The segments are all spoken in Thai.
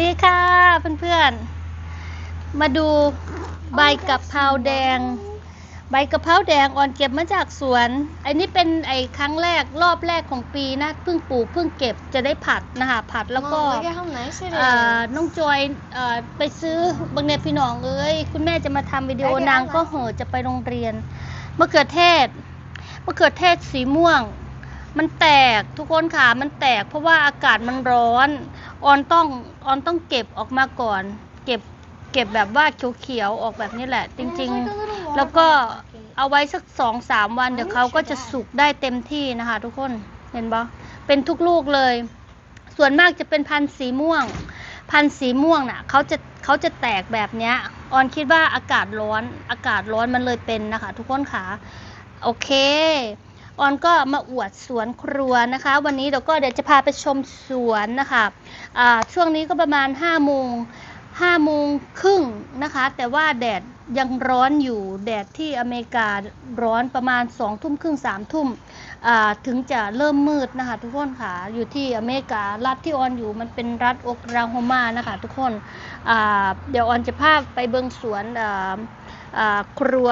ดีค่ะเพื่อนๆ มาดูใบกะเพราแดง ใบกะเพราแดงอ่อนเก็บมาจากสวน อันนี้เป็นไอ้ครั้งแรกรอบแรกของปีนะเพิ่งปลูกเพิ่งเก็บจะได้ผัดนะคะผัดแล้วก็ Mom, look at how nice it เอ่อ is. น้องจอยเอ่อไปซื้อบางเนยพี่น้องเอ้ยคุณแม่จะมาทำวิดีโอได้ได้นางก็ได้เห่อะจะไปโรงเรียนมะเขือเทศมะเขือเทศสีม่วง มันแตกทุกคนค่ะมันแตกเพราะว่าอากาศมันร้อน ออนต้องออนต้องเก็บออกมาก่อน เก็บเก็บแบบว่าเขียวๆออกแบบนี้แหละ จริง ๆ แล้วก็เอาไว้สักสองสามวันเดี๋ยวเขาก็จะสุกได้เต็มที่นะคะ ทุกคนเห็นปะเป็นทุกลูกเลย ส่วนมากจะเป็นพันธุ์สีม่วง พันธุ์สีม่วงน่ะเขาจะเขาจะแตกแบบเนี้ยออนคิดว่าอากาศร้อนอากาศร้อนมันเลยเป็นนะคะ ทุกคนค่ะโอเค ออนก็มาอวดสวนครัวนะคะ วันนี้เดี๋ยวก็เดี๋ยวจะพาไปชมสวนนะคะช่วงนี้ก็ประมาณ5้าโมงห้าโมงครึ่งนะคะ แต่ว่าแดดยังร้อนอยู่แดดที่อเมริการ้อนประมาณ2องทุ่มครึ่งสามทุ่มถึงจะเริ่มมืดนะคะ ทุกคนค่ะอยู่ที่อเมริการัฐที่ออนอยู่มันเป็นรัฐโอคลาโฮมานะคะทุกคนเดี๋ยวออนจะพาไปเบิงสวนครัว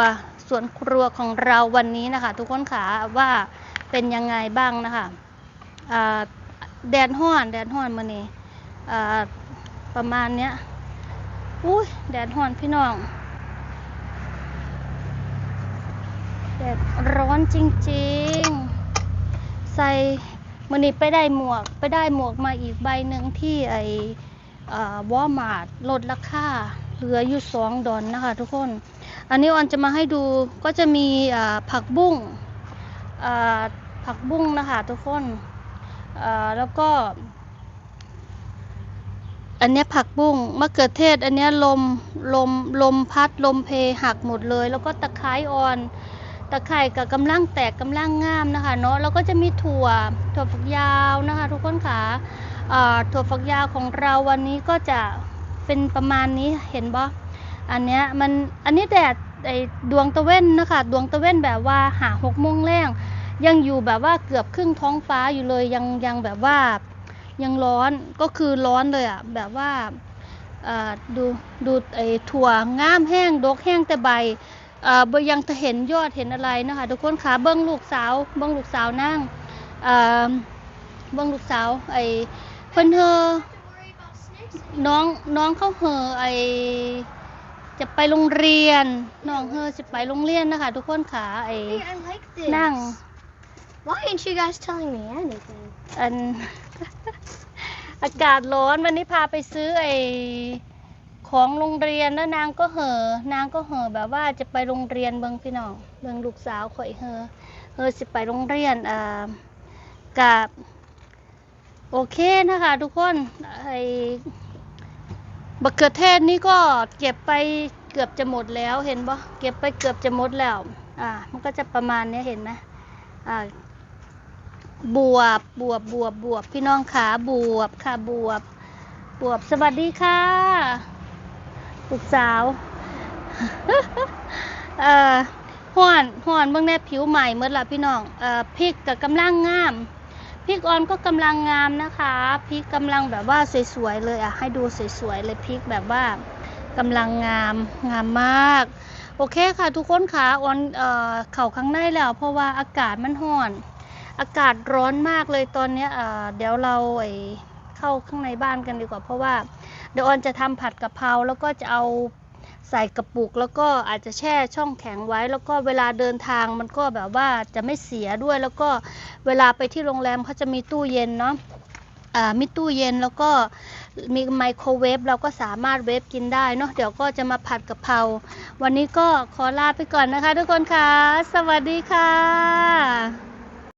สวนครัวของเราวันนี้นะคะ ทุกคนค่ะว่าเป็นยังไงบ้างนะคะแดดห้อนแดดห้อนมานี่ประมาณเนี้ยอุ้ยแดดห้อนพี่น้องแดดร้อนจริงๆ ใส่มันนี้ไปได้หมวกไปได้หมวกมาอีกใบหนึ่งที่ไอวอมาร์ทลดราคาเหลืออยู่สองดอลนะคะทุกคน อันนี้ออนจะมาให้ดูก็จะมีผักบุ้งผักบุ้งนะคะทุกคนแล้วก็ อันนี้ผักบุ้งมะเขือเทศ อันนี้ลมลมลมพัดลมเพหักหมดเลย แล้วก็ตะไคร้อ่อน ตะไคร่กับกำลังแตกกำลังงามนะคะเนาะแล้วก็จะมีถั่วถั่วฝักยาวนะคะ ทุกคนค่ะอ่าถั่วฝักยาวของเราวันนี้ก็จะเป็นประมาณนี้เห็นบ่ อันเนี้ยมันอันนี้แดดไอดวงตะเว้นนะคะดวงตะเว้นแบบว่าหาหกโมงแรงยังอยู่แบบว่าเกือบครึ่งท้องฟ้าอยู่เลยยังยังแบบว่ายังร้อนก็คือร้อนเลยอะ่ะแบบว่าดูดูไอถั่วง่ามแห้งดกแห้งแต่ใบเบยังจะเห็นยอดเห็นอะไรนะคะทุกคนคะเบิ้งลูกสาวเบิ้งลูกสาวนั่งเบิ้งลูกสาวไอเพิ่นเฮอน้องน้องเขาเฮอไอ จะไปโรงเรียนน้องเฮอจะไปโรงเรียนนะคะ ทุกคนค่ะไอ Hey, I like this. นั่ง Why aren't you guys telling me anything? อัน อากาศร้อนวันนี้พาไปซื้อไอของโรงเรียนแล้วนางก็เห่อนางก็เห่อแบบว่าจะไปโรงเรียนเบิงพี่น้องเบิงลูกสาวข่อยเห่อเห่อสิไปโรงเรียนอ่ากับโอเคนะคะ ทุกคนไอ บักเขือเทศนี่ก็เก็บไปเกือบจะหมดแล้วเห็นปะเก็บไปเกือบจะหมดแล้ว อ่า มันก็จะประมาณนี้เห็นไหมอ่า บวบ บวบ บวบ บวบ พี่น้องขาบวบค่ะบวบ บวบ สวัสดีค่ะลูกสาวเอ่อห่อนห่อนเบื้องแน่ผิวใหม่เมื่อละพี่น้อง เอ่อพริกกับกำลังงาม พริกออนก็กำลังงามนะคะพริกกำลังแบบว่าสวยๆเลยอะให้ดูสวยๆเลยพริกแบบว่ากำลังงามงามมาก โอเคค่ะทุกคนค่ะออนเอ่อเข่าข้างในแล้ว เพราะว่าอากาศมันห่อน อากาศร้อนมากเลยตอนนี้เอ่อเดี๋ยวเราไอเข้าข้างในบ้านกันดีกว่า เพราะว่าเดี๋ยวออนจะทำผัดกะเพราแล้วก็จะเอา ใส่กระปุกแล้วก็อาจจะแช่ช่องแข็งไว้ แล้วก็เวลาเดินทางมันก็แบบว่าจะไม่เสียด้วย แล้วก็เวลาไปที่โรงแรมเขาจะมีตู้เย็นเนาะมีตู้เย็นแล้วก็มีไมโครเวฟเราก็สามารถเวฟกินได้เนาะเดี๋ยวก็จะมาผัดกะเพราวันนี้ก็ขอลาไปก่อนนะคะทุกคนค่ะ สวัสดีค่ะ